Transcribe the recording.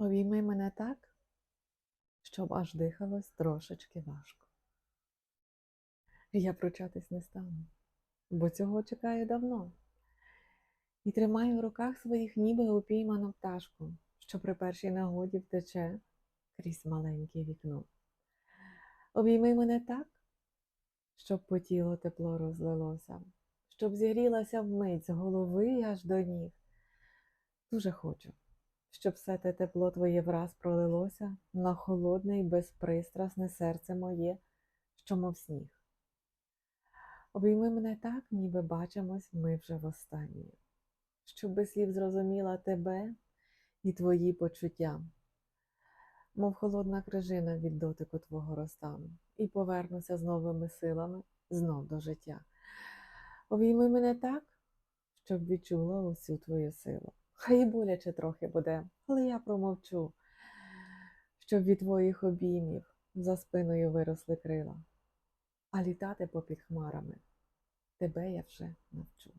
Обійми мене так, щоб аж дихалось трошечки важко. Я пручатись не стану, бо цього чекаю давно. І тримаю в руках своїх ніби упійману пташку, що при першій нагоді втече крізь маленьке вікно. Обійми мене так, щоб по тілу тепло розлилося, щоб зігрілася вмить з голови аж до ніг. Дуже хочу, щоб все те тепло твоє враз пролилося на холодне і безпристрасне серце моє, що мов сніг. Обійми мене так, ніби бачимось ми вже востаннє, щоб без слів зрозуміла тебе і твої почуття, мов холодна крижина від дотику твого розтану, і повернуся з новими силами знов до життя. Обійми мене так, щоб відчула усю твою силу. Хай боляче трохи буде, але я промовчу, щоб від твоїх обіймів за спиною виросли крила, а літати попід хмарами тебе я вже навчу.